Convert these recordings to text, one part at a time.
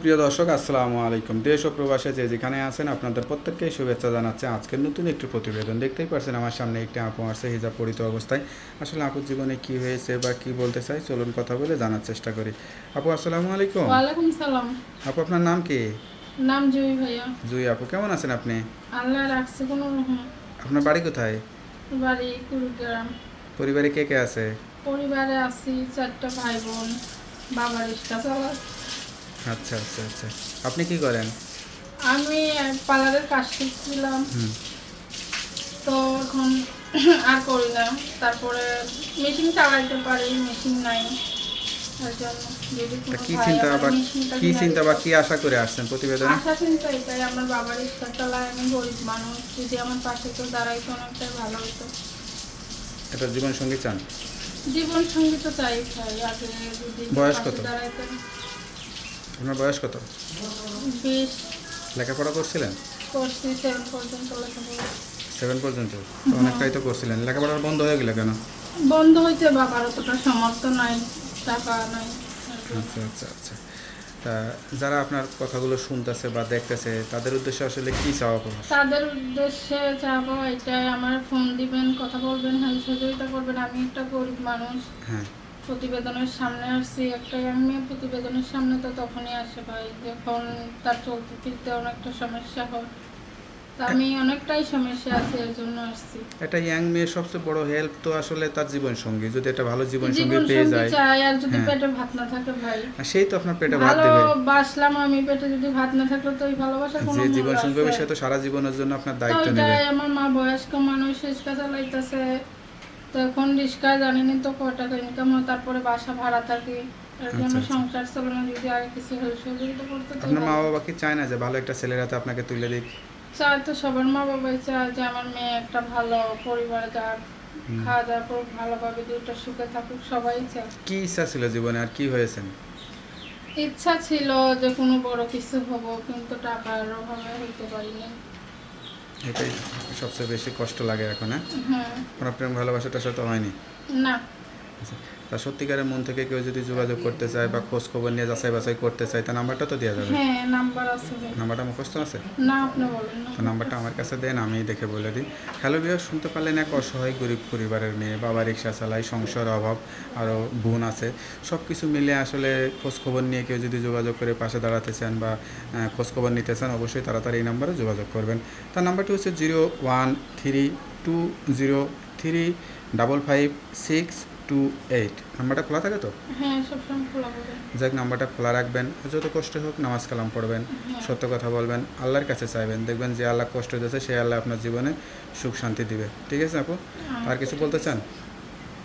সুপ্রিয় দর্শক আসসালামু আলাইকুম। দেশ ও প্রবাসে যে যেখানে আছেন আপনাদের প্রত্যেককে শুভেচ্ছা জানাচ্ছে। আজকের নতুন একটি প্রতিবেদন দেখতেই পারছেন আমার সামনে একটি আপু আছে হিজাব পরিত অবস্থায়। আসলে আপুর জীবনে কি হয়েছে বা কি বলতে চাই চলুন কথা বলে জানার চেষ্টা করি। আপু আসসালামু আলাইকুম। ওয়ালাইকুম সালাম। আপু আপনার নাম কি? নাম জুই ভাইয়া। জুই আপু কেমন আছেন আপনি? আল্লাহ রাখছে কোনো রকম। আপনার বাড়ি কোথায়? বাড়ি কুড়িগ্রাম পরিবারে কে কে আছে? পরিবারে আছি চারটা ভাই বোন বাবার রিক্সা আচ্ছা আচ্ছা আচ্ছা। আপনি কি করেন? আমি পার্লারের কাজ শিখছিলাম। তো এখন আর করি না তারপরে মেশিন চালাইতে পারি মেশিন নাই। কি চিন্তা আমার বা কি চিন্তা বা কি আশা করে আসছেন প্রতিবেদনে? আশা চিন্তা এটাই আমার বাবার রিক্সা চালায় আমি গরিব মানুষ। যদি আমার পাশে কেউ দাঁড়াইতো অনেকটাই ভালো হতো। এটা জীবন সঙ্গী চান? জীবন সঙ্গী তো চাই আগে বয়স কত? আপনার বয়স কত? বিশ। লেখাপড়া করছিলেন? করছি সেভেন পর্যন্ত লেখাপড়া। সেভেন পর্যন্ত। অনেকটাই তো করছিলেন। লেখাপড়া বন্ধ হয়ে গেল কেন? বন্ধ হইতে বাবার অতটা সামর্থ্য নাই টাকা নাই। আচ্ছা আচ্ছা আচ্ছা। তা যারা আপনার কথাগুলো শুনতেছে বা দেখতেছে তাদের উদ্দেশ্যে আসলে কি চাওয়া প্রকাশ তাদের উদ্দেশ্যে যাব এটাই আমার ফোন দিবেন কথা বলবেন হ্যাঁ সহযোগিতা করবেন আমি একটা গরিব মানুষ। হ্যাঁ। প্রতিবেদনের সামনে আসছি একটা আমি প্রতিবেদনের সামনে তো তখনই আসে ভাই যখন তার চলতে ফিরতে অনেকটা সমস্যা হয়। আমি অনেকটাই সমস্যা আছে এর জন্য আসছি। একটা ইয়াং মেয়ের সবচেয়ে বড় হেল্প তো আসলে তার জীবন সঙ্গী যদি একটা ভালো জীবন সঙ্গী পেয়ে যায়। চাই আর যদি হ্যাঁ। পেটে ভাত না থাকে ভাই। সেই তো আপনার পেটে ভাত দেবে। বাসলাম আমি পেটে যদি ভাত না থাকলে তো ওই ভালোবাসার কোনো যে জীবন সঙ্গী? বিষয়ে তো সারা জীবনের জন্য আপনার দায়িত্ব নেবে। আমার মা বয়স্ক মানুষ রিক্সা চালাইতেছে তো এখন রিক্সা জানিনি তো কয় টাকা ইনকাম হয় তারপরে বাসা ভাড়া থাকি। এর জন্য আচ্ছা, আচ্ছা। সংসার চলে যদি আগে কিছু হেল্প সহযোগিতা করতে আপনার মা বাবা কি চায় না যে ভালো একটা ছেলের হাতে আপনাকে তুলে দিক? চায় তো সবার মা বাবাই চায় যে আমার মেয়ে একটা ভালো পরিবারে খাওয়া দাওয়া করুক ভালোভাবে দুটো সুখে থাকুক সবাই চায়। কি ইচ্ছা ছিল জীবনে আর কি হয়েছেন? ইচ্ছা ছিল যে কোনো বড় কিছু হব কিন্তু টাকার অভাবে হইতে পারিনি। এটাই সবচেয়ে বেশি কষ্ট লাগে এখন হ্যাঁ? আপনার প্রেম ভালোবাসাটা সাথে হয়নি? না। আচ্ছা, তা সত্যিকারের মন থেকে কেউ যদি যোগাযোগ করতে চায় বা খোঁজ খবর নিয়ে যাচাই বাছাই করতে চায় তা নাম্বারটা তো দেওয়া যাবে। হ্যাঁ নাম্বার আছে। নাম্বারটা মুখস্থ আছে? না আপনি বলেন না। তো নাম্বারটা আমার কাছে দেন আমি দেখে বলে দিই। হ্যালো বিয়ার শুনতে পারলেন এক অসহায় গরিব পরিবারের মেয়ে বাবা রিক্সা চালায় সংসার অভাব আরও বোন আছে। সব কিছু মিলে আসলে খোঁজ খবর নিয়ে কেউ যদি যোগাযোগ করে পাশে দাঁড়াতে চান বা খোঁজ খবর নিতে চান অবশ্যই তাড়াতাড়ি এই নাম্বারে যোগাযোগ করবেন। তার নাম্বারটি হচ্ছে zero one three two zero three double five six two eight. নাম্বারটা খোলা থাকে তো? হ্যাঁ যাক নাম্বারটা খোলা রাখবেন। যত কষ্ট হোক নামাজ কালাম পড়বেন হ্যাঁ। সত্য কথা বলবেন আল্লাহর কাছে চাইবেন। দেখবেন যে আল্লাহ কষ্ট দিয়েছে সেই আল্লাহ আপনার জীবনে সুখ শান্তি দিবে। ঠিক আছে আপু? আর কিছু বলতে চান?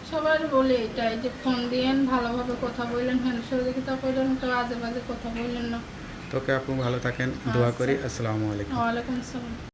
সবার বলি এটাই যে ফোন দিয়েন ভালোভাবে কথা বললেন হ্যাঁ সহযোগিতা করলেন কেউ আজে বাজে কথা বললেন না। তোকে আপু ভালো থাকেন দোয়া করি। আসসালামু আলাইকুম। ওয়ালাইকুম আসসালাম।